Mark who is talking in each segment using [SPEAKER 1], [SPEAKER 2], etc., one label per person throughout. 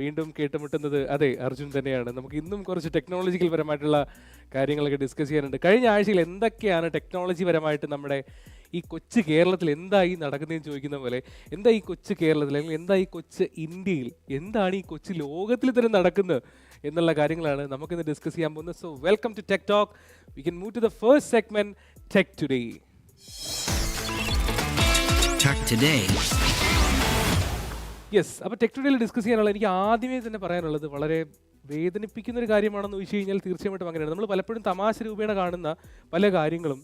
[SPEAKER 1] വീണ്ടും കേട്ടുമുട്ടുന്നത് അതെ അർജുൻ തന്നെയാണ്. നമുക്ക് ഇന്നും കുറച്ച് ടെക്നോളജിക്കൽ പരമായിട്ടുള്ള കാര്യങ്ങളൊക്കെ ഡിസ്കസ് ചെയ്യാനുണ്ട്. കഴിഞ്ഞ ആഴ്ചയിൽ എന്തൊക്കെയാണ് ടെക്നോളജി പരമായിട്ട് നമ്മുടെ ഈ കൊച്ചു കേരളത്തിൽ എന്താ എന്തായി നടക്കുന്നതെന്ന് ചോദിക്കുന്ന പോലെ എന്താ ഈ കൊച്ചു കേരളത്തിൽ അല്ലെങ്കിൽ എന്താ ഈ കൊച്ചു ഇന്ത്യയിൽ എന്താണ് ഈ കൊച്ചു ലോകത്തിൽ തന്നെ നടക്കുന്നത് എന്നുള്ള കാര്യങ്ങളാണ് നമുക്കിന്ന് ഡിസ്കസ് ചെയ്യാൻ പോകുന്നത്. So welcome to tech talk we can move to the first segment tech today
[SPEAKER 2] Tech Today.
[SPEAKER 1] Yes അപ്പോൾ ടെക് ടുഡേയിൽ ഡിസ്കസ് ചെയ്യാനുള്ള എനിക്ക് ആദ്യമേ തന്നെ പറയാനുള്ളത് വളരെ വേദനിപ്പിക്കുന്ന ഒരു കാര്യമാണെന്ന് ചോദിച്ചു കഴിഞ്ഞാൽ തീർച്ചയായിട്ടും അങ്ങനെയാണ്. നമ്മൾ പലപ്പോഴും തമാശ രൂപേണ കാണുന്ന പല കാര്യങ്ങളും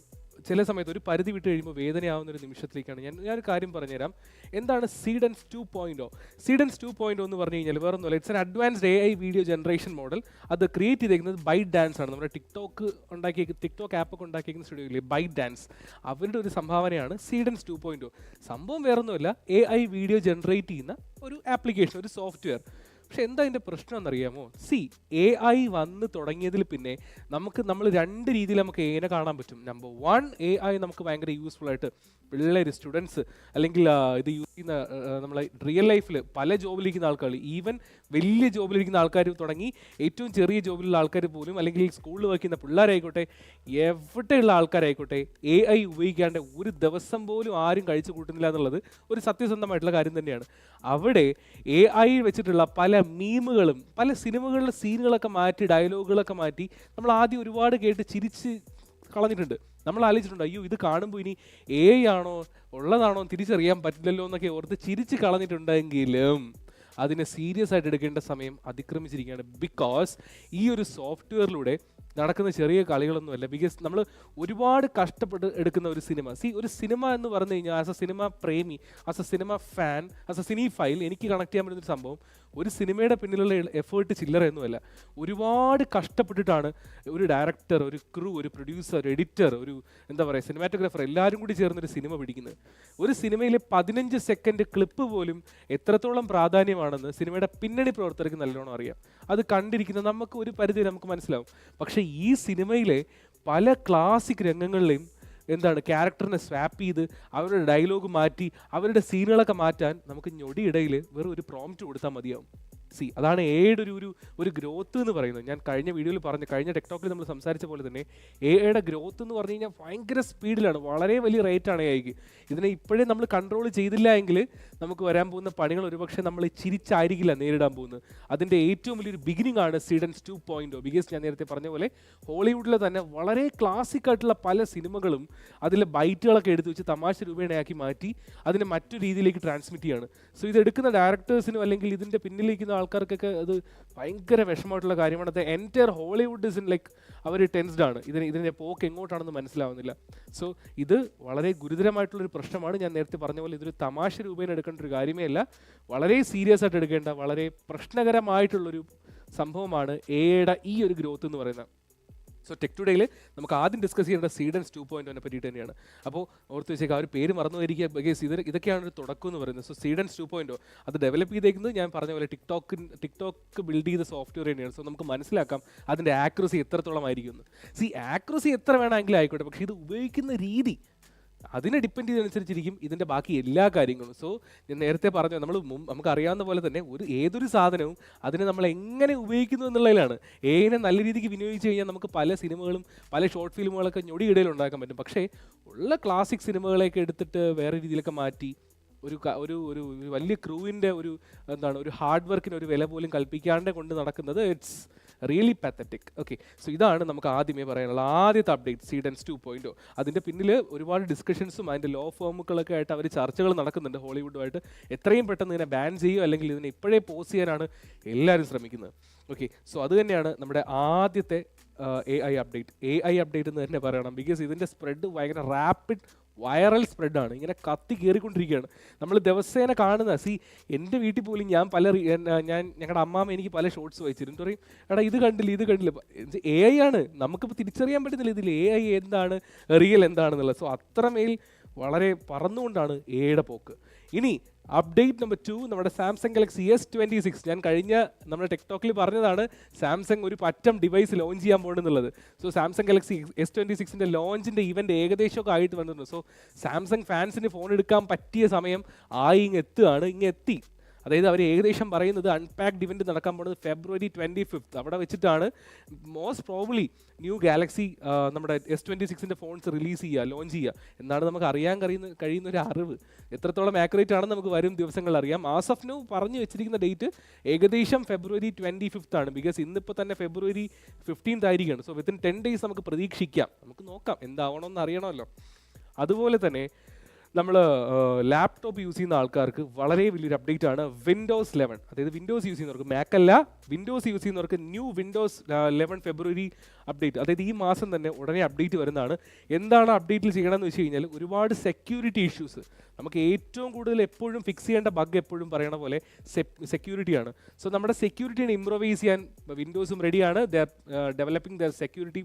[SPEAKER 1] ചില സമയത്ത് ഒരു പരിധി വിട്ട് കഴിയുമ്പോൾ വേദനയാവുന്ന ഒരു നിമിഷത്തിലേക്കാണ്. ഞാൻ ഞാനൊരു കാര്യം പറഞ്ഞുതരാം. എന്താണ് Seedance two point Seedance two point എന്ന് പറഞ്ഞു കഴിഞ്ഞാൽ വേറെ ഒന്നുമില്ല it's an advanced A I video generation model അത് ക്രിയേറ്റ് ചെയ്തേക്കുന്നത് ബൈറ്റ് ഡാൻസ് ആണ്. നമ്മുടെ ടിക്ടോക്ക് ഉണ്ടാക്കിയ ടിക്ടോക്ക് ആപ്പൊക്കെ ഉണ്ടാക്കിയിരിക്കുന്ന സ്റ്റുഡിയോയിലെ ബൈറ്റ് ഡാൻസ് അവരുടെ ഒരു സംഭാവനയാണ് സീഡൻസ് ടു പോയിന്റ് സംഭവം വേറൊന്നുമില്ല. എ ഐ വീഡിയോ ജനറേറ്റ് ചെയ്യുന്ന ഒരു ആപ്ലിക്കേഷൻ ഒരു സോഫ്റ്റ്വെയർ പക്ഷെ എന്താ അതിന്റെ പ്രശ്നം എന്നറിയാമോ? സി എ ഐ വന്ന് തുടങ്ങിയതിൽ പിന്നെ നമുക്ക് നമ്മൾ രണ്ട് രീതിയിൽ നമുക്ക് എനെ കാണാൻ പറ്റും. നമ്പർ വൺ എ ഐ നമുക്ക് ഭയങ്കര യൂസ്ഫുൾ ആയിട്ട് പിള്ളേർ സ്റ്റുഡൻസ് അല്ലെങ്കിൽ ഇത് യൂസ് ചെയ്യുന്ന നമ്മളെ റിയൽ ലൈഫിൽ പല ജോബിലിരിക്കുന്ന ആൾക്കാർ ഈവൻ വലിയ ജോബിലിരിക്കുന്ന ആൾക്കാർ തുടങ്ങി ഏറ്റവും ചെറിയ ജോബിലുള്ള ആൾക്കാർ പോലും അല്ലെങ്കിൽ സ്കൂളിൽ വർക്ക് ചെയ്യുന്ന പിള്ളേരായിക്കോട്ടെ എവിടെയുള്ള ആൾക്കാരായിക്കോട്ടെ എ ഐ ഉപയോഗിക്കാണ്ട് ഒരു ദിവസം പോലും ആരും കഴിച്ചു കൂട്ടുന്നില്ല എന്നുള്ളത് ഒരു സത്യസന്ധമായിട്ടുള്ള കാര്യം തന്നെയാണ്. അവിടെ എ ഐ വെച്ചിട്ടുള്ള പല മീമുകളും പല സിനിമകളിലെ സീനുകളൊക്കെ മാറ്റി ഡയലോഗുകളൊക്കെ മാറ്റി നമ്മൾ ആദ്യം ഒരുപാട് കേട്ട് ചിരിച്ച് കളഞ്ഞിട്ടുണ്ട്. നമ്മൾ ആലോചിച്ചിട്ടുണ്ട് അയ്യോ ഇത് കാണുമ്പോൾ ഇനി എ ആണോ ഉള്ളതാണോ തിരിച്ചറിയാൻ പറ്റില്ലല്ലോ എന്നൊക്കെ ഓർത്ത് ചിരിച്ച് കളഞ്ഞിട്ടുണ്ടെങ്കിലും അതിനെ സീരിയസ് ആയിട്ട് എടുക്കേണ്ട സമയം അതിക്രമിച്ചിരിക്കുകയാണ്. ബിക്കോസ് ഈ ഒരു സോഫ്റ്റ്വെയറിലൂടെ നടക്കുന്ന ചെറിയ കളികളൊന്നുമല്ല. ബിക്കോസ് നമ്മൾ ഒരുപാട് കഷ്ടപ്പെട്ട് എടുക്കുന്ന ഒരു സിനിമ. സി ഒരു സിനിമ എന്ന് പറഞ്ഞു കഴിഞ്ഞാൽ as a cinema പ്രേമി as a cinema fan as a cinephile എനിക്ക് കണക്ട് ചെയ്യാൻ പറ്റുന്ന ഒരു സംഭവം ഒരു സിനിമയുടെ പിന്നിലുള്ള എഫേർട്ട് ചില്ലറയൊന്നുമല്ല ഒരുപാട് കഷ്ടപ്പെട്ടിട്ടാണ് ഒരു ഡയറക്ടർ ഒരു ക്രൂ ഒരു പ്രൊഡ്യൂസർ ഒരു എഡിറ്റർ ഒരു എന്താ പറയുക സിനിമാറ്റോഗ്രാഫർ എല്ലാവരും കൂടി ചേർന്നൊരു സിനിമ പിടിക്കുന്നത്. ഒരു സിനിമയിലെ പതിനഞ്ച് സെക്കൻഡ് ക്ലിപ്പ് പോലും എത്രത്തോളം പ്രാധാന്യമാണെന്ന് സിനിമയുടെ പിന്നണി പ്രവർത്തകർക്ക് നല്ലോണം അറിയാം. അത് കണ്ടിരിക്കുന്ന നമുക്ക് ഒരു പരിധി നമുക്ക് മനസ്സിലാവും. പക്ഷേ ഈ സിനിമയിലെ പല ക്ലാസിക് രംഗങ്ങളിലെയും എന്താണ് ക്യാരക്ടറിനെ സ്വാപ്പ് ചെയ്ത് അവരുടെ ഡയലോഗ് മാറ്റി അവരുടെ സീനുകളൊക്കെ മാറ്റാൻ നമുക്ക് ഞൊടിയിടയിൽ വെറും ഒരു പ്രോംപ്റ്റ് കൊടുത്താൽ മതിയാവും. സി അതാണ് എയുടെ ഒരു ഒരു ഗ്രോത്ത് എന്ന് പറയുന്നത്. ഞാൻ കഴിഞ്ഞ വീഡിയോയിൽ പറഞ്ഞു കഴിഞ്ഞ ടെക്ടോക്കിൽ നമ്മൾ സംസാരിച്ച പോലെ തന്നെ എയുടെ ഗ്രോത്ത് എന്ന് പറഞ്ഞു കഴിഞ്ഞാൽ ഭയങ്കര സ്പീഡിലാണ് വളരെ വലിയ റേറ്റാണ് എഐക്ക് ഇതിനെ ഇപ്പോഴേ നമ്മൾ കൺട്രോൾ ചെയ്തില്ല എങ്കിൽ നമുക്ക് വരാൻ പോകുന്ന പണികൾ ഒരുപക്ഷെ നമ്മൾ ചിരിച്ചായിരിക്കില്ല നേരിടാൻ പോകുന്നത്. അതിന്റെ ഏറ്റവും വലിയൊരു ബിഗിനിങ് ആണ് സീഡൻസ് ടു പോയിന്റ് ബിഗസ് ഞാൻ നേരത്തെ പറഞ്ഞ പോലെ ഹോളിവുഡിലെ തന്നെ വളരെ ക്ലാസിക് ആയിട്ടുള്ള പല സിനിമകളും അതിലെ ബൈറ്റുകളൊക്കെ എടുത്തു വെച്ച് തമാശ രൂപേണയാക്കി മാറ്റി അതിനെ മറ്റു രീതിയിലേക്ക് ട്രാൻസ്മിറ്റ് ചെയ്യാണ്. സോ ഇത് എടുക്കുന്ന ഡയറക്ടേഴ്സിനും അല്ലെങ്കിൽ ഇതിന്റെ പിന്നിലിരിക്കുന്ന ആൾക്കാർക്കൊക്കെ അത് ഭയങ്കര വിഷമമായിട്ടുള്ള കാര്യമാണ്. അത് entire Hollywood is in like our tensed ആണ്. ഇതിന് ഇതിന്റെ പോക്ക് എങ്ങോട്ടാണെന്ന് മനസ്സിലാവുന്നില്ല. സോ ഇത് വളരെ ഗുരുതരമായിട്ടുള്ളൊരു പ്രശ്നമാണ്. ഞാൻ നേരത്തെ പറഞ്ഞ പോലെ ഇതൊരു തമാശ രൂപേണ എടുക്കേണ്ട ഒരു കാര്യമേ അല്ല. വളരെ സീരിയസ് ആയിട്ട് എടുക്കേണ്ട വളരെ പ്രശ്നകരമായിട്ടുള്ളൊരു സംഭവമാണ് എയുടെ ഈ ഒരു ഗ്രോത്ത് എന്ന് പറയുന്നത്. സോ ടെക് ടുഡേയിൽ നമുക്ക് ആദ്യം ഡിസ്കസ് ചെയ്യേണ്ട സീഡൻസ് ടു പോയിന്റിനെ പറ്റിയിട്ട് തന്നെയാണ്. അപ്പോൾ ഓർത്ത് വെച്ചേക്കാം ആ ഒരു പേര് മറന്നു വരിക ബിക്കോസ് ഇത് ഇതൊക്കെയാണ് ഒരു തുടക്കം എന്ന് പറയുന്നത്. സോ സീഡൻസ് ടു പോയിന്റോ അത് ഡെവലപ്പ് ചെയ്തേക്കുന്നത് ഞാൻ പറഞ്ഞ പോലെ ടിക്ടോക്ക് ടിക്ടോക്ക് ബിൽഡ് ചെയ്ത സോഫ്റ്റ്വെയർ തന്നെയാണ്. സോ നമുക്ക് മനസ്സിലാക്കാം അതിന്റെ ആക്യുറസി എത്രത്തോളം ആയിരിക്കും സി ആക്യുറസി എത്ര വേണമെങ്കിലും ആയിക്കോട്ടെ. പക്ഷേ ഇത് ഉപയോഗിക്കുന്ന രീതി അതിനെ ഡിപ്പെൻഡ് ചെയ്തനുസരിച്ചിരിക്കും ഇതിന്റെ ബാക്കി എല്ലാ കാര്യങ്ങളും. സോ ഞാൻ നേരത്തെ പറഞ്ഞു നമ്മൾ നമുക്ക് അറിയാവുന്ന പോലെ തന്നെ ഒരു ഏതൊരു സാധനവും അതിനെ നമ്മൾ എങ്ങനെ ഉപയോഗിക്കുന്നു എന്നുള്ളതിലാണ്. ഏതിനെ നല്ല രീതിക്ക് വിനിയോഗിച്ച് കഴിഞ്ഞാൽ നമുക്ക് പല സിനിമകളും പല ഷോർട്ട് ഫിലിമുകളൊക്കെ ഞൊടിയിടയിൽ ഉണ്ടാക്കാൻ പറ്റും. പക്ഷേ ഉള്ള ക്ലാസിക് സിനിമകളെയൊക്കെ എടുത്തിട്ട് വേറെ രീതിയിലൊക്കെ മാറ്റി ഒരു ഒരു ഒരു വലിയ ക്രൂവിന്റെ ഒരു എന്താണ് ഒരു ഹാർഡ് വർക്കിന് ഒരു വില പോലും കൽപ്പിക്കാണ്ട് കൊണ്ട് നടക്കുന്നത് it's really pathetic okay so ഇതാണ് നമുക്ക് ആദ്യമേ പറയാനുള്ള ആദ്യത്തെ അപ്ഡേറ്റ് സീഡൻസ് ടു പോയിന്റോ അതിന്റെ പിന്നിൽ ഒരുപാട് ഡിസ്കഷൻസും അതിന്റെ ലോ ഫോമുകളൊക്കെ ആയിട്ട് അവർ ചർച്ചകൾ നടക്കുന്നുണ്ട് ഹോളിവുഡുമായിട്ട്. എത്രയും പെട്ടെന്ന് ഇതിനെ ബാൻ ചെയ്യുമോ അല്ലെങ്കിൽ ഇതിനെ ഇപ്പോഴേ പോസ് ചെയ്യാനാണ് എല്ലാവരും ശ്രമിക്കുന്നത്. ഓക്കെ സോ അത് തന്നെയാണ് നമ്മുടെ ആദ്യത്തെ A I update A I update എന്ന് തന്നെ പറയണം. ബിക്കോസ് ഇതിന്റെ സ്പ്രെഡ് ഭയങ്കര റാപ്പിഡ് വൈറൽ സ്പ്രെഡാണ്. ഇങ്ങനെ കത്തി കയറിക്കൊണ്ടിരിക്കുകയാണ് നമ്മൾ ദിവസേന കാണുന്ന സി എന്റെ വീട്ടിൽ പോലും ഞാൻ പല ഞാൻ ഞങ്ങളുടെ അമ്മാമ്മ എനിക്ക് പല ഷോർട്സ് വായിച്ചിരുന്നു പറയും? എടാ ഇത് കണ്ടില്ല ഇത് കണ്ടില്ല. എ ഐ ആണ്. നമുക്കിപ്പോൾ തിരിച്ചറിയാൻ പറ്റുന്നില്ല ഇതിൽ എ ഐ എന്താണ് റിയൽ എന്താണെന്നുള്ളത്. സോ അത്രമേൽ വളരെ പറന്നുകൊണ്ടാണ് എയുടെ പോക്ക്. ഇനി അപ്ഡേറ്റ് നമ്പർ ടു നമ്മുടെ Samsung Galaxy S twenty six ഞാൻ കഴിഞ്ഞ നമ്മുടെ ടെക്ടോക്കിൽ പറഞ്ഞതാണ് സാംസങ് ഒരു പറ്റം ഡിവൈസ് ലോഞ്ച് ചെയ്യാൻ പോകുന്നുള്ളത് so Samsung Galaxy S twenty സിക്സിന്റെ ലോഞ്ചിന്റെ ഇവന്റ് ഏകദേശമൊക്കെ ആയിട്ട് വന്നിട്ടുണ്ട്. സോ സാംസങ് ഫാൻസിന് ഫോൺ എടുക്കാൻ പറ്റിയ സമയം ആയി ഇങ്ങ് എത്തുകയാണ്. ഇങ്ങ് എത്തി. അതായത് അവർ ഏകദേശം പറയുന്നത് അൺപാക്ഡ് ഇവന്റ് നടക്കാൻ പോകുന്നത് ഫെബ്രുവരി ട്വന്റി ഫിഫ്ത്ത് അവിടെ വെച്ചിട്ടാണ് മോസ്റ്റ് പ്രോബ്ലി ന്യൂ ഗാലക്സി നമ്മുടെ എസ് ട്വന്റി സിക്സിന്റെ ഫോൺസ് റിലീസ് ചെയ്യുക ലോഞ്ച് ചെയ്യുക എന്നാണ് നമുക്ക് അറിയാൻ കഴിയുന്ന കഴിയുന്ന ഒരു അറിവ്. എത്രത്തോളം ആക്യുറേറ്റ് ആണെന്ന് നമുക്ക് വരും ദിവസങ്ങളിൽ അറിയാം. ആസ് ഓഫ് നു പറഞ്ഞു വെച്ചിരിക്കുന്ന ഡേറ്റ് ഏകദേശം ഫെബ്രുവരി ട്വന്റി ഫിഫ്ത്ത് ആണ്. ബിക്കോസ് ഇന്നിപ്പോൾ തന്നെ ഫെബ്രുവരി ഫിഫ്റ്റീൻത്ത് ആയിരിക്കുകയാണ്. സോ വിത്തിൻ ടെൻ ഡേയ്സ് നമുക്ക് പ്രതീക്ഷിക്കാം. നമുക്ക് നോക്കാം. എന്താവണമെന്ന് അറിയണമല്ലോ. അതുപോലെ തന്നെ നമ്മൾ ലാപ്ടോപ്പ് യൂസ് ചെയ്യുന്ന ആൾക്കാർക്ക് വളരെ വലിയൊരു അപ്ഡേറ്റ് ആണ് വിൻഡോസ് ലെവൻ അതായത് വിൻഡോസ് യൂസ് ചെയ്യുന്നവർക്ക് മാക് അല്ല വിൻഡോസ് യൂസ് ചെയ്യുന്നവർക്ക് new Windows eleven February update അതായത് ഈ മാസം തന്നെ ഉടനെ അപ്ഡേറ്റ് വരുന്നതാണ്. എന്താണ് അപ്ഡേറ്റിൽ ചെയ്യണമെന്ന് വെച്ച് കഴിഞ്ഞാൽ ഒരുപാട് സെക്യൂരിറ്റി ഇഷ്യൂസ് നമുക്ക് ഏറ്റവും കൂടുതൽ എപ്പോഴും ഫിക്സ് ചെയ്യേണ്ട ബഗ് എപ്പോഴും പറയണ പോലെ സെക്യൂരിറ്റിയാണ് സോ നമ്മുടെ സെക്യൂരിറ്റിനെ ഇംപ്രൂവൈസ് ചെയ്യാൻ വിൻഡോസും റെഡിയാണ് they're developing they're security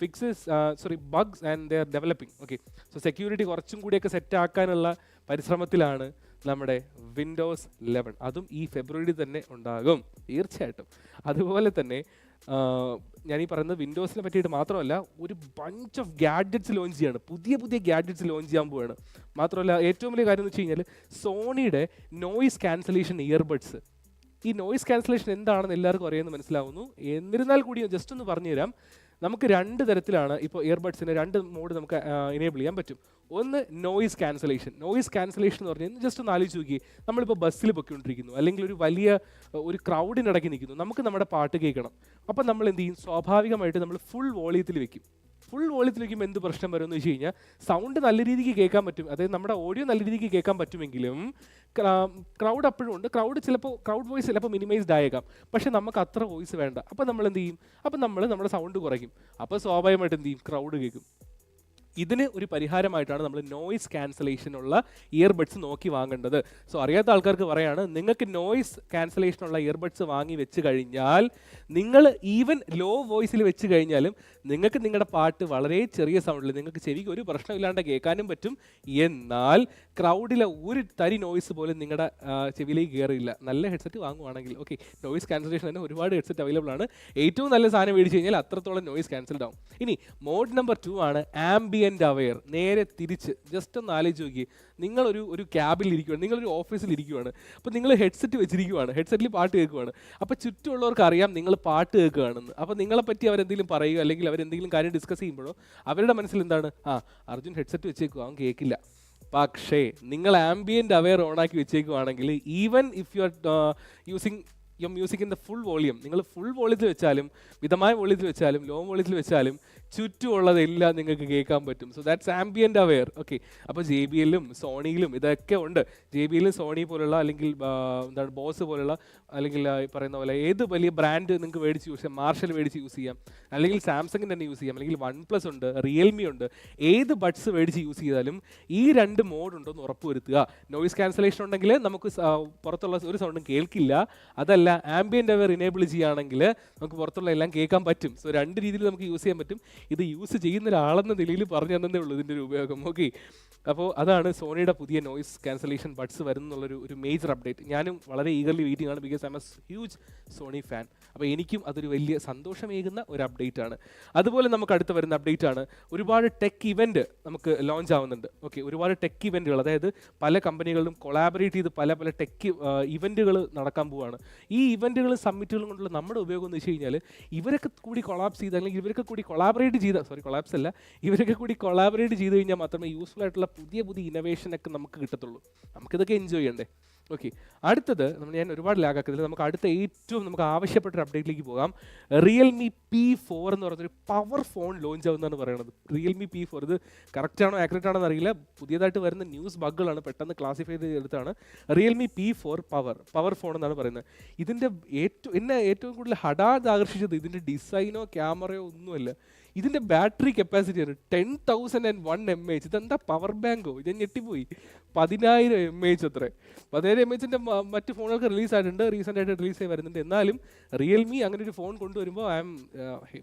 [SPEAKER 1] fixes sorry bugs and they are developing okay so security കുറച്ചും കൂടിയൊക്കെ സെറ്റ് ആക്കാനുള്ള പരിശ്രമത്തിലാണ് നമ്മുടെ വിൻഡോസ് ലെവൻ അതും ഈ ഫെബ്രുവരി തന്നെ ഉണ്ടാകും. തീർച്ചയായിട്ടും. അതുപോലെ തന്നെ ഞാൻ ഈ പറയുന്നത് വിൻഡോസിനെ പറ്റിയിട്ട് മാത്രമല്ല ഒരു ബഞ്ച് ഓഫ് ഗാഡ്ജറ്റ്സ് ലോഞ്ച് ചെയ്യാണ്. പുതിയ പുതിയ ഗാഡ്ജറ്റ്സ് ലോഞ്ച് ചെയ്യാൻ പോവുകയാണ് മാത്രമല്ല ഏറ്റവും വലിയ കാര്യം എന്ന് വെച്ച് കഴിഞ്ഞാൽ സോണിയുടെ നോയിസ് ക്യാൻസലേഷൻ ഇയർബഡ്സ് ഈ നോയിസ് ക്യാൻസലേഷൻ എന്താണെന്ന് എല്ലാവർക്കും അറിയാമെന്ന് മനസ്സിലാവുന്നു. എന്നിരുന്നാൽ കൂടി ജസ്റ്റ് ഒന്ന് പറഞ്ഞുതരാം. നമുക്ക് രണ്ട് തരത്തിലാണ് ഇപ്പോൾ ഇയർബഡ്സിന് രണ്ട് മോഡ് നമുക്ക് എനേബിൾ ചെയ്യാൻ പറ്റും. ഒന്ന് നോയിസ് ക്യാൻസലേഷൻ നോയിസ് ക്യാൻസലേഷൻ എന്ന് പറഞ്ഞാൽ ജസ്റ്റ് ഒന്ന് ആലോചിച്ച് നോക്കി നമ്മളിപ്പോൾ ബസ്സിൽ പൊയ്ക്കൊണ്ടിരിക്കുന്നു. അല്ലെങ്കിൽ ഒരു വലിയ ഒരു ക്രൗഡിനിടയ്ക്ക് നിൽക്കുന്നു. നമുക്ക് നമ്മുടെ പാട്ട് കേൾക്കണം. അപ്പം നമ്മൾ എന്ത് ചെയ്യും? സ്വാഭാവികമായിട്ട് നമ്മൾ ഫുൾ വോളിയത്തിൽ വെക്കും. ഫുൾ വോളിയത്തിൽ വയ്ക്കുമ്പോൾ എന്ത് പ്രശ്നം വരും എന്ന് വെച്ച് കഴിഞ്ഞാൽ സൗണ്ട് നല്ല രീതിക്ക് കേൾക്കാൻ പറ്റും. അതായത് നമ്മുടെ ഓഡിയോ നല്ല രീതിക്ക് കേൾക്കാൻ പറ്റുമെങ്കിലും ക്രൗഡ് അപ്പോഴും ഉണ്ട്. ക്രൗഡ് ചിലപ്പോൾ ക്രൗഡ് വോയിസ് ചിലപ്പോൾ മിനിമൈസ്ഡ് ആയേക്കാം. പക്ഷെ നമുക്ക് അത്ര വോയിസ് വേണ്ട. അപ്പോൾ നമ്മൾ എന്ത് ചെയ്യും? അപ്പോൾ നമ്മൾ നമ്മുടെ സൗണ്ട് കുറയ്ക്കും. അപ്പോൾ സ്വാഭാവികമായിട്ട് എന്ത് ചെയ്യും? ക്രൗഡ് കേൾക്കും. ഇതിന് ഒരു പരിഹാരമായിട്ടാണ് നമ്മൾ നോയിസ് ക്യാൻസലേഷനുള്ള ഇയർബഡ്സ് നോക്കി വാങ്ങേണ്ടത്. സോ അറിയാത്ത ആൾക്കാർക്ക് പറയാണ് നിങ്ങൾക്ക് നോയിസ് ക്യാൻസലേഷനുള്ള ഇയർബഡ്സ് വാങ്ങി വെച്ച് കഴിഞ്ഞാൽ നിങ്ങൾ ഈവൻ ലോ വോയിസിൽ വെച്ച് കഴിഞ്ഞാലും നിങ്ങൾക്ക് നിങ്ങളുടെ പാട്ട് വളരെ ചെറിയ സൗണ്ടിൽ നിങ്ങൾക്ക് ചെവിക്ക് ഒരു പ്രശ്നമില്ലാണ്ട് കേൾക്കാനും പറ്റും. എന്നാൽ ക്രൗഡിലെ ഒരു തരി നോയിസ് പോലും നിങ്ങളുടെ ചെവിയിലേക്ക് കയറിയില്ല നല്ല ഹെഡ്സെറ്റ് വാങ്ങുവാണെങ്കിൽ ഓക്കെ നോയിസ് ക്യാൻസലേഷൻ തന്നെ ഒരുപാട് ഹെഡ്സെറ്റ് അവൈലബിൾ ആണ്. ഏറ്റവും നല്ല സാധനം മേടിച്ച് കഴിഞ്ഞാൽ അത്രത്തോളം നോയിസ് ക്യാൻസൽഡ് ആവും. ഇനി മോഡ് നമ്പർ ടു ആണ് ആംബിയന്റ് അവെയർ നേരെ തിരിച്ച് ജസ്റ്റ് ഒന്ന് ആലോചിച്ച് നോക്കി. നിങ്ങളൊരു ഒരു ക്യാബിൽ ഇരിക്കുകയാണ് നിങ്ങളൊരു ഓഫീസിൽ ഇരിക്കുകയാണ് അപ്പോൾ നിങ്ങൾ ഹെഡ്സെറ്റ് വെച്ചിരിക്കുകയാണ് ഹെഡ്സെറ്റിൽ പാട്ട് കേൾക്കുകയാണ് അപ്പോൾ ചുറ്റുമുള്ളവർക്ക് അറിയാം നിങ്ങൾ പാട്ട് കേൾക്കുകയാണെന്ന്. അപ്പോൾ നിങ്ങളെപ്പറ്റി അവരെന്തെങ്കിലും പറയുക അല്ലെങ്കിൽ അവരെന്തെങ്കിലും കാര്യം ഡിസ്കസ് ചെയ്യുമ്പോഴോ അവരുടെ മനസ്സിൽ എന്താണ്? ആ അർജുൻ ഹെഡ്സെറ്റ് വെച്ചേക്കുക അവൻ കേൾക്കില്ല. പക്ഷേ നിങ്ങൾ ആംബിയന്റ് അവെയർ ഓണാക്കി വെച്ചേക്കുവാണെങ്കിൽ even if you are using your music in the full volume നിങ്ങൾ ഫുൾ വോളിയത്തിൽ വെച്ചാലും മിതമായ വോളിയത്തിൽ വെച്ചാലും ലോ വോളിയത്തിൽ വെച്ചാലും ചുറ്റുമുള്ളതെല്ലാം നിങ്ങൾക്ക് കേൾക്കാൻ പറ്റും. So that's ambient aware okay അപ്പോൾ ജെ ബി എല്ലും സോണിയിലും ഇതൊക്കെ ഉണ്ട്. ജെ ബി എല്ലും സോണി പോലുള്ള അല്ലെങ്കിൽ എന്താണ് ബോസ് പോലുള്ള അല്ലെങ്കിൽ പറയുന്ന പോലെ ഏത് വലിയ ബ്രാൻഡ് നിങ്ങൾക്ക് മേടിച്ച് യൂസ് ചെയ്യാം? മാർഷൽ മേടിച്ച് യൂസ് ചെയ്യാം. അല്ലെങ്കിൽ സാംസങ്ങിന്റെ തന്നെ യൂസ് ചെയ്യാം. അല്ലെങ്കിൽ വൺ പ്ലസ് ഉണ്ട് റിയൽമി ഉണ്ട്. ഏത് ബഡ്സ് മേടിച്ച് യൂസ് ചെയ്താലും ഈ രണ്ട് മോഡ് ഉണ്ടോ എന്ന് ഉറപ്പുവരുത്തുക. നോയിസ് ക്യാൻസലേഷൻ ഉണ്ടെങ്കിൽ നമുക്ക് പുറത്തുള്ള ഒരു സൗണ്ടും കേൾക്കില്ല. അതല്ല ആംബിയന്റ് അവർ ഇനേബിൾ ചെയ്യുകയാണെങ്കിൽ നമുക്ക് പുറത്തുള്ള എല്ലാം കേൾക്കാൻ പറ്റും. സോ രണ്ട് രീതിയിൽ നമുക്ക് യൂസ് ചെയ്യാൻ പറ്റും. ഇത് യൂസ് ചെയ്യുന്ന ഒരാളെന്ന നിലയിൽ പറഞ്ഞു തന്നതേ ഉള്ളൂ ഇതിന്റെ ഒരു ഉപയോഗം. ഓക്കെ അപ്പോൾ അതാണ് സോണിയുടെ പുതിയ നോയിസ് ക്യാൻസലേഷൻ ബഡ്സ് വരുന്നുള്ളൊരു ഒരു മേജർ അപ്ഡേറ്റ് ഞാനും വളരെ ഈഗർലി വെയിറ്റിംഗ് ആണ് because I'm a huge Sony fan അപ്പോൾ എനിക്കും അതൊരു വലിയ സന്തോഷമേകുന്ന ഒരു അപ്ഡേറ്റ് ആണ്. അതുപോലെ നമുക്ക് അടുത്ത് വരുന്ന അപ്ഡേറ്റ് ആണ്. ഒരുപാട് ടെക് ഇവന്റ് നമുക്ക് ലോഞ്ച് ആവുന്നുണ്ട്. ഓക്കെ ഒരുപാട് ടെക് ഇവന്റുകൾ അതായത് പല കമ്പനികളിലും കൊളാബറേറ്റ് ചെയ്ത് പല പല ടെക് ഇവന്റുകൾ നടക്കാൻ പോവുകയാണ് ഈ ഇവന്റുകളും സമ്മിറ്റുകളും കൊണ്ടുള്ള നമ്മുടെ ഉപയോഗം എന്ന് വെച്ച് കഴിഞ്ഞാൽ ഇവരൊക്കെ കൂടി കൊളാപ്സ് ചെയ്ത് അല്ലെങ്കിൽ ഇവരൊക്കെ കൂടി കൊളാബറേറ്റ് ചെയ്ത സോറി കൊളാബ്സ് അല്ല. ഇവരൊക്കെ കൂടി കൊളാബറേറ്റ് ചെയ്ത് കഴിഞ്ഞാൽ മാത്രമേ യൂസ്ഫുൾ ആയിട്ടുള്ള പുതിയ പുതിയ ഇന്നവേഷൻ ഒക്കെ നമുക്ക് കിട്ടത്തുള്ളൂ. നമുക്കിതൊക്കെ എൻജോയ് ചെയ്യണ്ടേ? ഓക്കെ അടുത്തത് നമ്മൾ ഞാൻ ഒരുപാട് ലാഗാക്കുന്നില്ല നമുക്ക് അടുത്ത ഏറ്റവും നമുക്ക് ആവശ്യപ്പെട്ട ഒരു അപ്ഡേറ്റിലേക്ക് പോകാം. റിയൽമി പി ഫോർ എന്ന് പറഞ്ഞൊരു പവർ ഫോൺ ലോഞ്ച് ആവുന്നതാണ് പറയുന്നത്. റിയൽമി പി ഫോർ ഇത് കറക്റ്റ് ആണോ ആക്യുറേറ്റ് ആണോ എന്നറിയില്ല. പുതിയതായിട്ട് വരുന്ന ന്യൂസ് ബഗ്ഗുകളാണ് പെട്ടെന്ന് classify ചെയ്തെടുത്താണ് Realme P four power power phone എന്നാണ് പറയുന്നത്. ഇതിന്റെ ഏറ്റവും എന്നെ ഏറ്റവും കൂടുതൽ ഹഠാത് ആകർഷിച്ചത് ഇതിന്റെ ഡിസൈനോ ക്യാമറയോ ഒന്നുമല്ല. ഇതിന്റെ ബാറ്ററി കപ്പാസിറ്റി ആണ് ten thousand and one M H ഇതെന്താ പവർ ബാങ്കോ ഇത് ഞെട്ടിപ്പോയി. പതിനായിരം എം എച്ച് അത്ര. പതിനായിരം എം എച്ചിന്റെ മറ്റ് ഫോണുകൾക്ക് റിലീസ് ആയിട്ടുണ്ട്. റീസെന്റ് ആയിട്ട് റിലീസ് ആയി വരുന്നുണ്ട്. എന്നാലും റിയൽമി അങ്ങനെ ഒരു ഫോൺ കൊണ്ടുവരുമ്പോൾ I'm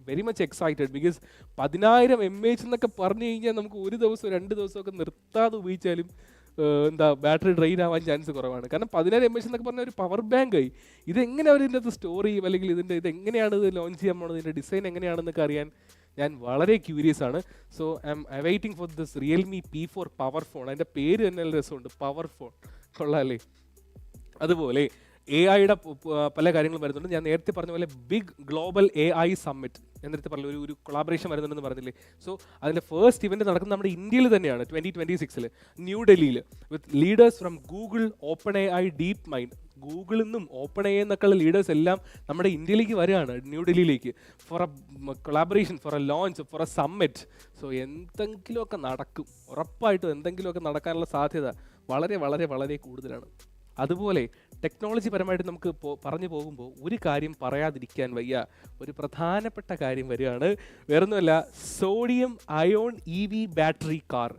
[SPEAKER 1] very much excited because പതിനായിരം എം എച്ച് എന്നൊക്കെ പറഞ്ഞു കഴിഞ്ഞാൽ നമുക്ക് ഒരു ദിവസം രണ്ട് ദിവസമൊക്കെ നിർത്താതെ ഉപയോഗിച്ചാലും ഏഹ് എന്താ ബാറ്ററി ഡ്രെയിൻ ആവാൻ ചാൻസ് കുറവാണ്. കാരണം പതിനായിരം എം എച്ച് എന്നൊക്കെ പറഞ്ഞ ഒരു പവർ ബാങ്ക് ആയി. ഇതെങ്ങനെ അവർ ഇതിന്റെ അകത്ത് സ്റ്റോർ ചെയ്യും? അല്ലെങ്കിൽ ഇതിന്റെ ഇത് എങ്ങനെയാണ് ഇത് ലോഞ്ച് ചെയ്യാൻ പോണത്? ഇതിന്റെ ഡിസൈൻ എങ്ങനെയാണെന്നൊക്കെ അറിയാൻ ഞാൻ വളരെ ക്യൂരിയസ് ആണ്. So I'm waiting for this Realme P four power phone അതിന്റെ പേര് തന്നെ രസമുണ്ട്. പവർ ഫോൺ കൊള്ളാമല്ലേ അതുപോലെ എ ഐയുടെ പല കാര്യങ്ങളും വരുന്നുണ്ട്. ഞാൻ നേരത്തെ പറഞ്ഞ പോലെ big global A I summit ഞാൻ നേരത്തെ പറഞ്ഞ ഒരു ഒരു കൊളാബറേഷൻ വരുന്നുണ്ടെന്ന് പറഞ്ഞില്ലേ? സോ അതിന്റെ ഫസ്റ്റ് ഇവന്റ് നടക്കുന്നത് നമ്മുടെ ഇന്ത്യയിൽ തന്നെയാണ് ട്വന്റി ട്വന്റി സിക്സിൽ ന്യൂഡൽഹിയിൽ with leaders from Google Open A I DeepMind ഗൂഗിളിൽ നിന്നും ഓപ്പൺ എ എന്നൊക്കെയുള്ള ലീഡേഴ്സ് എല്ലാം നമ്മുടെ ഇന്ത്യയിലേക്ക് വരികയാണ് ന്യൂഡൽഹിയിലേക്ക് for a collaboration for a launch for a summit so എന്തെങ്കിലുമൊക്കെ നടക്കും. ഉറപ്പായിട്ടും എന്തെങ്കിലുമൊക്കെ നടക്കാനുള്ള സാധ്യത വളരെ വളരെ വളരെ കൂടുതലാണ്. അതുപോലെ ടെക്നോളജി പരമായിട്ട് നമുക്ക് പറഞ്ഞു പോകുമ്പോൾ ഒരു കാര്യം പറയാതിരിക്കാൻ വയ്യ. ഒരു പ്രധാനപ്പെട്ട കാര്യം വരികയാണ്. വേറൊന്നുമല്ല sodium ion E V battery car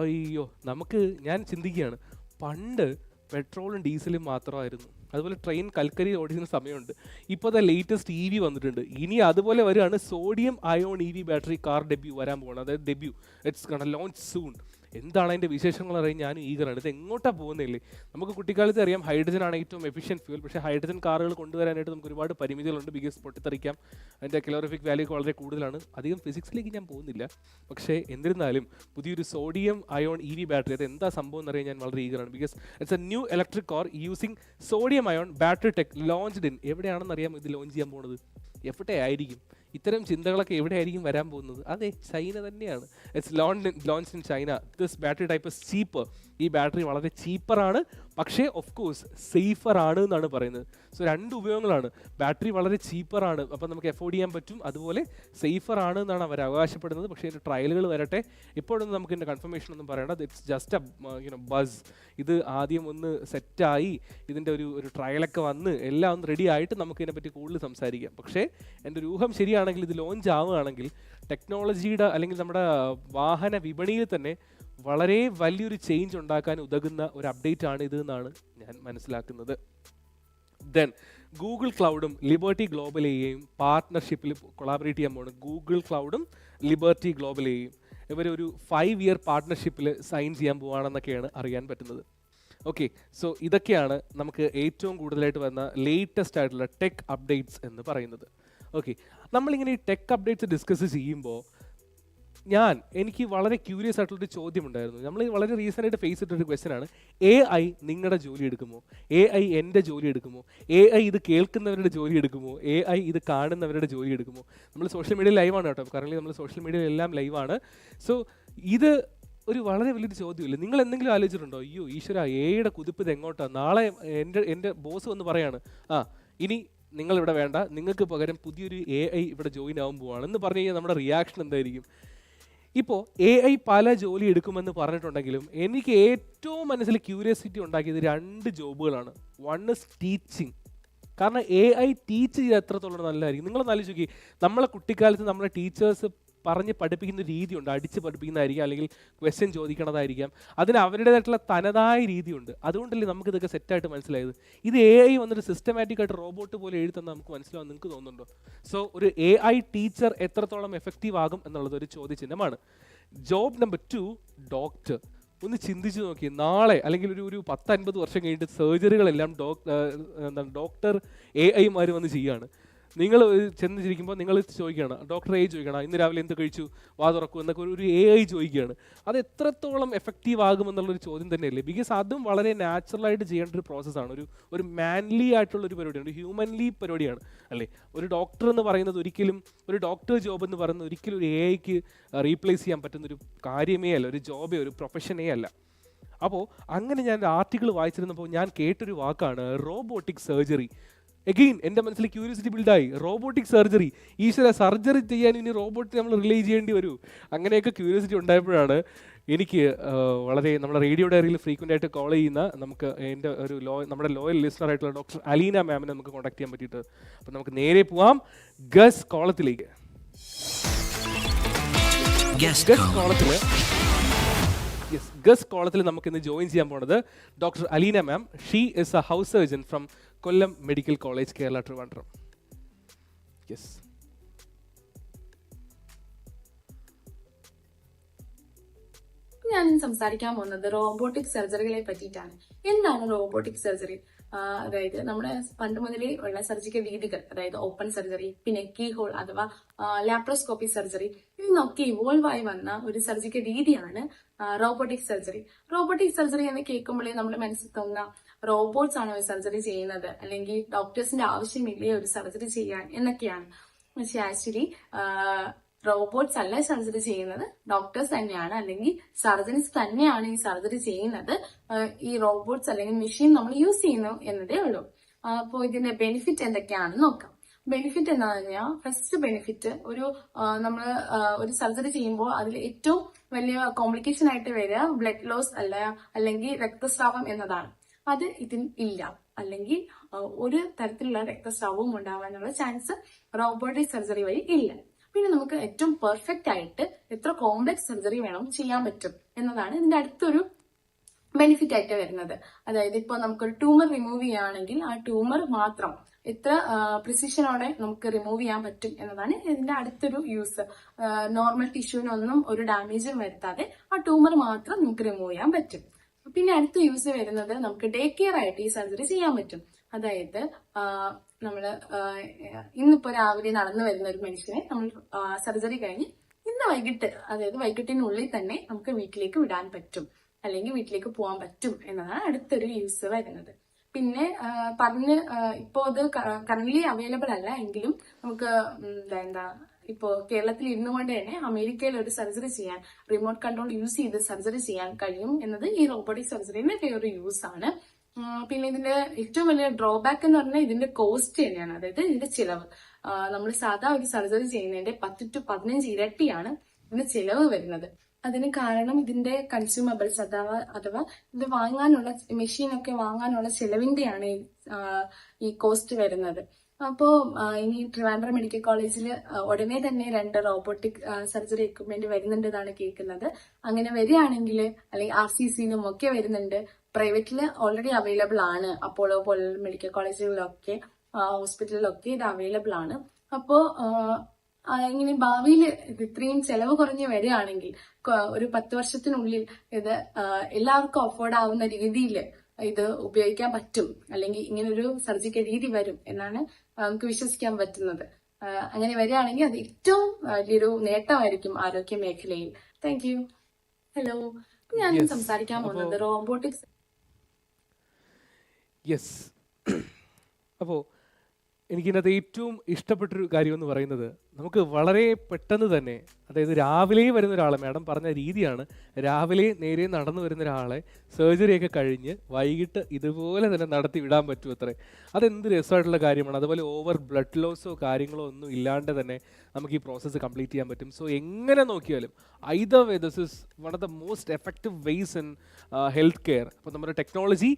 [SPEAKER 1] അയ്യോ നമുക്ക് ഞാൻ ചിന്തിക്കുകയാണ്. പണ്ട് പെട്രോളും ഡീസലും മാത്രമായിരുന്നു. അതുപോലെ ട്രെയിൻ കൽക്കരി ഓടിക്കുന്ന സമയമുണ്ട്. ഇപ്പോൾ ദ ലേറ്റസ്റ്റ് ഇ വി വന്നിട്ടുണ്ട്. ഇനി അതുപോലെ വരികയാണ് sodium ion E V battery car debut വരാൻ പോകുന്നത് അതായത് debut it's gonna launch soon എന്താണ് അതിന്റെ വിശേഷങ്ങൾ അറിയാൻ ഞാനും ഈഗറാണ്. ഇത് എങ്ങോട്ടാണ് പോകുന്നില്ലേ നമുക്ക് കുട്ടിക്കാലത്ത് അറിയാം ഹൈഡ്രജൻ ആണ് ഏറ്റവും എഫിഷ്യന്റ് ഫ്യൂൽ പക്ഷേ ഹൈഡ്രജൻ കാറുകൾ കൊണ്ടുവരാനായിട്ട് നമുക്ക് ഒരുപാട് പരിമിതികളുണ്ട്. ബിഗസ് പൊട്ടിത്തെറിക്കാം. അതിന്റെ കലോറിഫിക് വാല്യൂ വളരെ കൂടുതലാണ്. അധികം ഫിസിക്സിലേക്ക് ഞാൻ പോകുന്നില്ല. പക്ഷേ എന്നിരുന്നാലും പുതിയൊരു sodium ion E V battery അത് എന്താ സംഭവം എന്ന് അറിയാൻ ഞാൻ വളരെ ഈഗറാണ്. Because it's a new electric car using sodium ion battery tech launched in എവിടെയാണെന്ന് അറിയാം ഇത് ലോഞ്ച് ചെയ്യാൻ പോകുന്നത്? എവിടെ ആയിരിക്കും ഇത്തരം ചിന്തകളൊക്കെ എവിടെയായിരിക്കും വരാൻ പോകുന്നത്? അതെ ചൈന തന്നെയാണ്. It's loan launch in China this battery type is cheap ഈ ബാറ്ററി വളരെ ചീപ്പറാണ് പക്ഷേ ഓഫ് കോഴ്സ് സേഫർ ആണ് എന്നാണ് പറയുന്നത്. സോ രണ്ട് ഉപയോഗങ്ങളാണ്. ബാറ്ററി വളരെ ചീപ്പറാണ് അപ്പം നമുക്ക് എഫോർഡ് ചെയ്യാൻ പറ്റും. അതുപോലെ സേഫർ ആണ് എന്നാണ് അവർ അവകാശപ്പെടുന്നത്. പക്ഷേ ഇതിന്റെ ട്രയലുകൾ വരട്ടെ. ഇപ്പോഴൊന്നും നമുക്ക് ഇതിന്റെ കൺഫർമേഷൻ ഒന്നും പറയണ്ട. It's just a you know buzz ഇത് ആദ്യം ഒന്ന് സെറ്റായി ഇതിന്റെ ഒരു ഒരു ട്രയലൊക്കെ വന്ന് എല്ലാം ഒന്ന് റെഡി ആയിട്ട് നമുക്ക് ഇതിനെപ്പറ്റി കൂടുതൽ സംസാരിക്കാം. പക്ഷേ എന്റെ ഒരു ഊഹം ശരിയാണെങ്കിൽ ഇത് ലോഞ്ച് ആവുകയാണെങ്കിൽ ടെക്നോളജിയുടെ അല്ലെങ്കിൽ നമ്മുടെ വാഹന വിപണിയിൽ തന്നെ വളരെ വലിയൊരു ചേഞ്ച് ഉണ്ടാക്കാൻ ഉതകുന്ന ഒരു അപ്ഡേറ്റ് ആണ് ഇത് എന്നാണ് ഞാൻ മനസ്സിലാക്കുന്നത്. ദെൻ ഗൂഗിൾ ക്ലൗഡും ലിബർട്ടി ഗ്ലോബലെയും പാർട്ട്ണർഷിപ്പിൽ കൊളാബറേറ്റ് ചെയ്യാൻ പോകുന്നത് ഗൂഗിൾ ക്ലൗഡും ലിബർട്ടി ഗ്ലോബലെയും ഇവർ ഒരു ഫൈവ് ഇയർ പാർട്ട്ണർഷിപ്പിൽ സൈൻ ചെയ്യാൻ പോവാണെന്നൊക്കെയാണ് അറിയാൻ പറ്റുന്നത്. ഓക്കെ സോ ഇതൊക്കെയാണ് നമുക്ക് ഏറ്റവും കൂടുതലായിട്ട് വന്ന ലേറ്റസ്റ്റ് ആയിട്ടുള്ള ടെക് അപ്ഡേറ്റ്സ് എന്ന് പറയുന്നത്. ഓക്കെ നമ്മളിങ്ങനെ ഈ ടെക് അപ്ഡേറ്റ്സ് ഡിസ്കസ് ചെയ്യുമ്പോൾ ഞാൻ എനിക്ക് വളരെ ക്യൂരിയസ് ആയിട്ടുള്ളൊരു ചോദ്യം ഉണ്ടായിരുന്നു നമ്മൾ വളരെ റീസെന്റ് ആയിട്ട് ഫേസ് ഇട്ടൊരു ക്വസ്റ്റൻ ആണ്. എ ഐ നിങ്ങളുടെ ജോലി എടുക്കുമോ? എ ഐ എന്റെ ജോലി എടുക്കുമോ? എ ഐ ഇത് കേൾക്കുന്നവരുടെ ജോലി എടുക്കുമോ? എ ഐ ഇത് കാണുന്നവരുടെ ജോലി എടുക്കുമോ? നമ്മൾ സോഷ്യൽ മീഡിയ ലൈവാണ് കേട്ടോ. കറൻലി നമ്മൾ സോഷ്യൽ മീഡിയയിൽ എല്ലാം ലൈവാണ് സോ ഇത് ഒരു വളരെ വലിയൊരു ചോദ്യമില്ല? നിങ്ങൾ എന്തെങ്കിലും ആലോചിച്ചിട്ടുണ്ടോ? അയ്യോ ഈശ്വര എയുടെ കുതിപ്പ് ഇത് എങ്ങോട്ടാണ് നാളെ എന്റെ എന്റെ ബോസ് വന്ന് പറയാണ് ആ ഇനി നിങ്ങൾ ഇവിടെ വേണ്ട. നിങ്ങൾക്ക് പകരം പുതിയൊരു എ ഐ ഇവിടെ ജോയിൻ ആകുമ്പോൾ എന്ന് പറഞ്ഞു കഴിഞ്ഞാൽ നമ്മുടെ റിയാക്ഷൻ എന്തായിരിക്കും? ഇപ്പോൾ എ ഐ പല ജോലി എടുക്കുമെന്ന് പറഞ്ഞിട്ടുണ്ടെങ്കിലും എനിക്ക് ഏറ്റവും മനസ്സിൽ ക്യൂരിയോസിറ്റി ഉണ്ടാക്കിയത് രണ്ട് ജോബുകളാണ്. വൺ ഇസ് ടീച്ചിങ് കാരണം എ ഐ ടീച്ച് ചെയ്ത് എത്രത്തോളം നല്ലതായിരിക്കും? നിങ്ങൾ നോക്കി. നമ്മളെ കുട്ടിക്കാലത്ത് നമ്മളെ ടീച്ചേഴ്സ് പറഞ്ഞ് പഠിപ്പിക്കുന്ന രീതിയുണ്ട്. അടിച്ച് പഠിപ്പിക്കുന്നതായിരിക്കാം അല്ലെങ്കിൽ ക്വസ്റ്റ്യൻ ചോദിക്കണതായിരിക്കാം. അതിന് അവരുടേതായിട്ടുള്ള തനതായ രീതിയുണ്ട്. അതുകൊണ്ടല്ലേ നമുക്ക് ഇതൊക്കെ സെറ്റായിട്ട് മനസ്സിലായത്. ഇത് എ ഐ വന്നിട്ട് സിസ്റ്റമാറ്റിക്കായിട്ട് റോബോട്ട് പോലെ എഴുതുന്ന നമുക്ക് മനസ്സിലാവും നിങ്ങൾക്ക് തോന്നുന്നുണ്ടോ? സോ ഒരു എ ഐ ടീച്ചർ എത്രത്തോളം എഫക്റ്റീവ് ആകും എന്നുള്ളത് ഒരു ചോദ്യചിഹ്നമാണ്. ജോബ് നമ്പർ ടു ഡോക്ടർ ഒന്ന് ചിന്തിച്ചു നോക്കി നാളെ അല്ലെങ്കിൽ ഒരു ഒരു പത്ത് അൻപത് വർഷം കഴിഞ്ഞിട്ട് സർജറികളെല്ലാം ഡോക്ടർ എന്താണ് ഡോക്ടർ എ ഐമാർ വന്ന് ചെയ്യാണ് നിങ്ങൾ ചെന്നിരിക്കുമ്പോൾ നിങ്ങൾ ചോദിക്കുകയാണ് ഡോക്ടർ ഏ ചോദിക്കണം ഇന്ന് രാവിലെ എന്ത് കഴിച്ചു? വാ തുറക്കൂ എന്നൊക്കെ ഒരു എ ഐ ചോദിക്കുകയാണ്. അത് എത്രത്തോളം എഫക്റ്റീവ് ആകുമെന്നുള്ളൊരു ചോദ്യം തന്നെയല്ലേ? ബിക്കോസ് അതും വളരെ നാച്ചുറലായിട്ട് ചെയ്യേണ്ട ഒരു പ്രോസസ്സാണ് ഒരു ഒരു മാൻലി ആയിട്ടുള്ള ഒരു പരിപാടിയാണ്. ഒരു ഹ്യൂമൻലി പരിപാടിയാണ് അല്ലേ? ഒരു ഡോക്ടർ എന്ന് പറയുന്നത് ഒരിക്കലും ഒരു ഡോക്ടർ ജോബ് എന്ന് പറയുന്നത് ഒരിക്കലും ഒരു എ ഐക്ക് റീപ്ലേസ് ചെയ്യാൻ പറ്റുന്ന ഒരു കാര്യമേ അല്ല. ഒരു ജോബേ ഒരു പ്രൊഫഷനേ അല്ല. അപ്പോൾ അങ്ങനെ ഞാൻ ആർട്ടിക്കിൾ വായിച്ചിരുന്നപ്പോൾ ഞാൻ കേട്ടൊരു വാക്കാണ് റോബോട്ടിക് സർജറി എഗെയിൻ എന്റെ മനസ്സിൽ ക്യൂരിയോസിറ്റി ബിൽഡായി റോബോട്ടിക് സർജറി ഈശ്വര സർജറി ചെയ്യാൻ ഇനി റോബോട്ട് നമ്മൾ റിലേ ചെയ്യേണ്ടി വരൂ. അങ്ങനെയൊക്കെ ക്യൂരിയോസിറ്റി ഉണ്ടായപ്പോഴാണ് എനിക്ക് വളരെ നമ്മുടെ റേഡിയോ ഡയറിയിൽ ഫ്രീക്വന്റ് ആയിട്ട് കോൾ ചെയ്യുന്ന നമുക്ക് എന്റെ ഒരു ലോ നമ്മുടെ ലോയൽ ലിസണർ ആയിട്ടുള്ള ഡോക്ടർ അലീന മാമിനെ നമുക്ക് കോൺടാക്ട് ചെയ്യാൻ പറ്റിയിട്ട്. അപ്പം നമുക്ക് നേരെ പോവാം. Guess കോളത്തിലേക്ക്
[SPEAKER 2] Guest
[SPEAKER 1] guess
[SPEAKER 2] column.
[SPEAKER 1] കോളത്തിൽ യെസ് ഗസ് കോളത്തിൽ നമുക്ക് ഇന്ന് ജോയിൻ ചെയ്യാൻ പോണത്. Doctor Aleena ma'am she is a house surgeon from Kollam medical college Kerala Trivandrum. Yes
[SPEAKER 3] ഞാൻ സംസാരിക്കാൻ പോകുന്നത് റോബോട്ടിക് സർജറികളെ പറ്റിയിട്ടാണ്. എന്താണ് റോബോട്ടിക് സർജറി
[SPEAKER 2] അതായത് നമ്മുടെ പണ്ട് മുതലേ ഉള്ള സർജിക്കൽ രീതികൾ അതായത് ഓപ്പൺ സർജറി പിന്നെ കീ ഹോൾ അഥവാ ലാപ്രോസ്കോപ്പി സർജറി ഇതിനൊക്കെ ഇവോൾവ് ആയി വന്ന ഒരു സർജിക്കൽ രീതിയാണ് റോബോട്ടിക് സർജറി റോബോട്ടിക് സർജറി എന്ന് കേൾക്കുമ്പോഴേ നമ്മുടെ മനസ്സിൽ തോന്നുന്ന റോബോട്ട്സ് ആണ് സർജറി ചെയ്യുന്നത്? അല്ലെങ്കിൽ ഡോക്ടേഴ്സിന്റെ ആവശ്യമില്ലേ ഒരു സർജറി ചെയ്യാൻ? എന്നൊക്കെയാണ്. പക്ഷെ ആക്ച്വലി റോബോട്ട്സ് അല്ല സർജറി ചെയ്യുന്നത്. ഡോക്ടേഴ്സ് തന്നെയാണ്. അല്ലെങ്കിൽ സർജൻസ് തന്നെയാണ് ഈ സർജറി ചെയ്യുന്നത്. ഈ റോബോട്ട്സ് അല്ലെങ്കിൽ മെഷീൻ നമ്മൾ യൂസ് ചെയ്യുന്നു എന്നതേ ഉള്ളൂ. അപ്പോൾ ഇതിന്റെ ബെനിഫിറ്റ് എന്തൊക്കെയാണെന്ന് നോക്കാം. ബെനിഫിറ്റ് എന്താ പറഞ്ഞാൽ ഫസ്റ്റ് ബെനിഫിറ്റ് ഒരു നമ്മൾ ഒരു സർജറി ചെയ്യുമ്പോൾ അതിൽ ഏറ്റവും വലിയ കോംപ്ലിക്കേഷൻ ആയിട്ട് വരിക ബ്ലഡ് ലോസ് അല്ല അല്ലെങ്കിൽ രക്തസ്രാവം എന്നതാണ്. അത് ഇതിന് ഇല്ല. അല്ലെങ്കിൽ ഒരു തരത്തിലുള്ള രക്തസ്രാവവും ഉണ്ടാവാനുള്ള ചാൻസ് റോബോട്ടിക് സർജറി വഴി ഇല്ല. പിന്നെ നമുക്ക് ഏറ്റവും പെർഫെക്റ്റ് ആയിട്ട് എത്ര കോംപ്ലക്സ് സർജറി വേണം ചെയ്യാൻ പറ്റും എന്നതാണ് ഇതിന്റെ അടുത്തൊരു ബെനിഫിറ്റ് ആയിട്ട് വരുന്നത്. അതായത് ഇപ്പോൾ നമുക്കൊരു ട്യൂമർ റിമൂവ് ചെയ്യുകയാണെങ്കിൽ ആ ട്യൂമർ മാത്രം എത്ര പ്രിസിഷനോടെ നമുക്ക് റിമൂവ് ചെയ്യാൻ പറ്റും എന്നതാണ് ഇതിന്റെ അടുത്തൊരു യൂസ് നോർമൽ ടിഷ്യൂവിനൊന്നും ഒരു ഡാമേജും വരുത്താതെ ആ ട്യൂമർ മാത്രം നമുക്ക് റിമൂവ് ചെയ്യാൻ പറ്റും. പിന്നെ അടുത്ത യൂസ് വരുന്നത് നമുക്ക് ഡേ കെയർ ആയിട്ട് ഈ സർജറി ചെയ്യാൻ പറ്റും. അതായത് നമ്മൾ ഇന്നിപ്പോൾ ഇന്നിപ്പോ രാവിലെ നടന്നു വരുന്ന ഒരു മനുഷ്യനെ നമ്മൾ സർജറി കഴിഞ്ഞ് ഇന്ന് വൈകിട്ട് അതായത് വൈകിട്ടിനുള്ളിൽ തന്നെ നമുക്ക് വീട്ടിലേക്ക് വിടാൻ പറ്റും. അല്ലെങ്കിൽ വീട്ടിലേക്ക് പോകാൻ പറ്റും എന്നതാണ് അടുത്തൊരു യൂസ് വരുന്നത്. പിന്നെ പറഞ്ഞ് ഇപ്പോൾ ഇപ്പോ അത് കറന്റ് അവൈലബിൾ അല്ല എങ്കിലും നമുക്ക് എന്താ എന്താ ഇപ്പോ കേരളത്തിൽ ഇരുന്നു കൊണ്ട് തന്നെ അമേരിക്കയിൽ ഒരു സർജറി ചെയ്യാൻ റിമോട്ട് കൺട്രോൾ യൂസ് ചെയ്ത് സർജറി ചെയ്യാൻ കഴിയും എന്നത് ഈ റോബോട്ടിക് സർജറിന്റെ ഒരു യൂസ് ആണ്. പിന്നെ ഇതിന്റെ ഏറ്റവും വലിയ ഡ്രോബാക്ക് എന്ന് പറഞ്ഞാൽ ഇതിന്റെ കോസ്റ്റ് തന്നെയാണ്. അതായത് ഇതിന്റെ ചിലവ്. നമ്മൾ സാധാ ഒരു സർജറി ചെയ്യുന്നതിന്റെ പത്ത് ടു പതിനഞ്ച് ഇരട്ടിയാണ് ഇതിന് ചിലവ് വരുന്നത്. അതിന് കാരണം ഇതിന്റെ കൺസ്യൂമബിൾസ് അഥവാ അഥവാ ഇത് വാങ്ങാനുള്ള മെഷീൻ ഒക്കെ വാങ്ങാനുള്ള ചെലവിന്റെയാണ് ഈ, കോസ്റ്റ് വരുന്നത്. അപ്പോ ഇനി ട്രിവാൻഡ്രം മെഡിക്കൽ കോളേജിൽ ഉടനെ തന്നെ രണ്ട് റോബോട്ടിക് സർജറി എക്യുപ്മെന്റ് വരുന്നുണ്ടെന്നാണ് കേൾക്കുന്നത്. അങ്ങനെ വരികയാണെങ്കിൽ അല്ലെങ്കിൽ ആർ സി സിയിലും ഒക്കെ വരുന്നുണ്ട്. പ്രൈവറ്റിൽ ഓൾറെഡി അവൈലബിൾ ആണ്. അപ്പോളോ പോലുള്ള മെഡിക്കൽ കോളേജുകളിലൊക്കെ ഹോസ്പിറ്റലിലൊക്കെ ഇത് അവൈലബിൾ ആണ്. അപ്പോ ഇങ്ങനെ ഭാവിയിൽ ഇത് ഇത്രയും ചെലവ് കുറഞ്ഞ് വരികയാണെങ്കിൽ ഒരു പത്ത് വർഷത്തിനുള്ളിൽ ഇത് എല്ലാവർക്കും അഫോർഡ് ആവുന്ന രീതിയിൽ ഇത് ഉപയോഗിക്കാൻ പറ്റും. അല്ലെങ്കിൽ ഇങ്ങനൊരു സർജിക്കൽ രീതി വരും എന്നാണ് നമുക്ക് വിശ്വസിക്കാൻ പറ്റുന്നത്. അങ്ങനെ വരികയാണെങ്കിൽ അത് ഏറ്റവും വലിയൊരു നേട്ടമായിരിക്കും ആരോഗ്യ മേഖലയിൽ. താങ്ക് യു ഹലോ ഞാൻ. സംസാരിക്കാൻ പോകുന്നത് റോബോട്ടിക്സ്
[SPEAKER 1] യെസ് അപ്പോൾ എനിക്കിതിനകത്ത് ഏറ്റവും ഇഷ്ടപ്പെട്ടൊരു കാര്യം എന്ന് പറയുന്നത് നമുക്ക് വളരെ പെട്ടെന്ന് തന്നെ അതായത് രാവിലെ വരുന്ന ഒരാളെ മാഡം പറഞ്ഞ രീതിയാണ് രാവിലെ നേരെ നടന്നു വരുന്ന ഒരാളെ സർജറിയൊക്കെ കഴിഞ്ഞ് വൈകിട്ട് ഇതുപോലെ തന്നെ നടത്തി വിടാൻ പറ്റും അത്രേ അതെന്ത് രസമായിട്ടുള്ള കാര്യമാണ്. അതുപോലെ ഓവർ ബ്ലഡ് ലോസോ കാര്യങ്ങളോ ഒന്നും ഇല്ലാണ്ട് തന്നെ നമുക്ക് ഈ പ്രോസസ്സ് കംപ്ലീറ്റ് ചെയ്യാൻ പറ്റും. സോ എങ്ങനെ നോക്കിയാലും either way this is one of the most effective ways in health care അപ്പോൾ നമ്മുടെ ടെക്നോളജി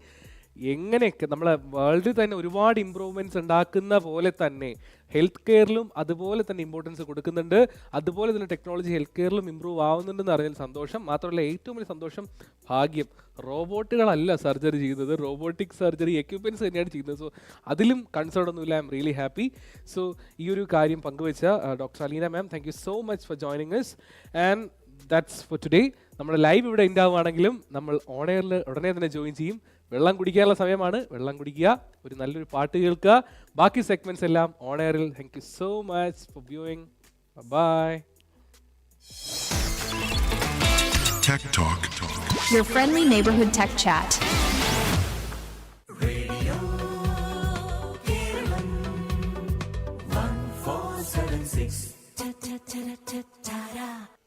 [SPEAKER 1] എങ്ങനെയൊക്കെ നമ്മളെ വേൾഡിൽ തന്നെ ഒരുപാട് ഇമ്പ്രൂവ്മെന്റ്സ് ഉണ്ടാക്കുന്ന പോലെ തന്നെ ഹെൽത്ത് കെയറിലും അതുപോലെ തന്നെ ഇമ്പോർട്ടൻസ് കൊടുക്കുന്നുണ്ട്. അതുപോലെ തന്നെ ടെക്നോളജി ഹെൽത്ത് കെയറിലും ഇമ്പ്രൂവ് ആവുന്നുണ്ടെന്ന് അറിയാൻ സന്തോഷം. മാത്രമല്ല ഏറ്റവും വലിയ സന്തോഷം ഭാഗ്യം. റോബോട്ടുകളല്ല സർജറി ചെയ്യുന്നത്. റോബോട്ടിക് സർജറി എക്യുപ്മെന്റ്സ് തന്നെയാണ് ചെയ്യുന്നത്. സോ അതിലും കൺസേൺ ഒന്നുമില്ല. I'm really happy so ഈ ഒരു കാര്യം പങ്കുവെച്ച doctor Aleena ma'am thank you so much for joining us and that's for today നമ്മുടെ ലൈവ് ഇവിടെ ഉണ്ടാവുകയാണെങ്കിലും നമ്മൾ ഓൺ എയറിൽ ഉടനെ തന്നെ ജോയിൻ ചെയ്യും. വെള്ളം കുടിക്കാനുള്ള സമയമാണ്. വെള്ളം കുടിക്കുക ഒരു നല്ലൊരു പാട്ട് കേൾക്കുക. ബാക്കി സെഗ്മെന്റ്സ് എല്ലാം ഓൺ എയറിൽ thank you so much for viewing bye
[SPEAKER 3] Tech Talk.
[SPEAKER 4] Your friendly neighborhood tech chat.
[SPEAKER 5] ta ta ta ta ta.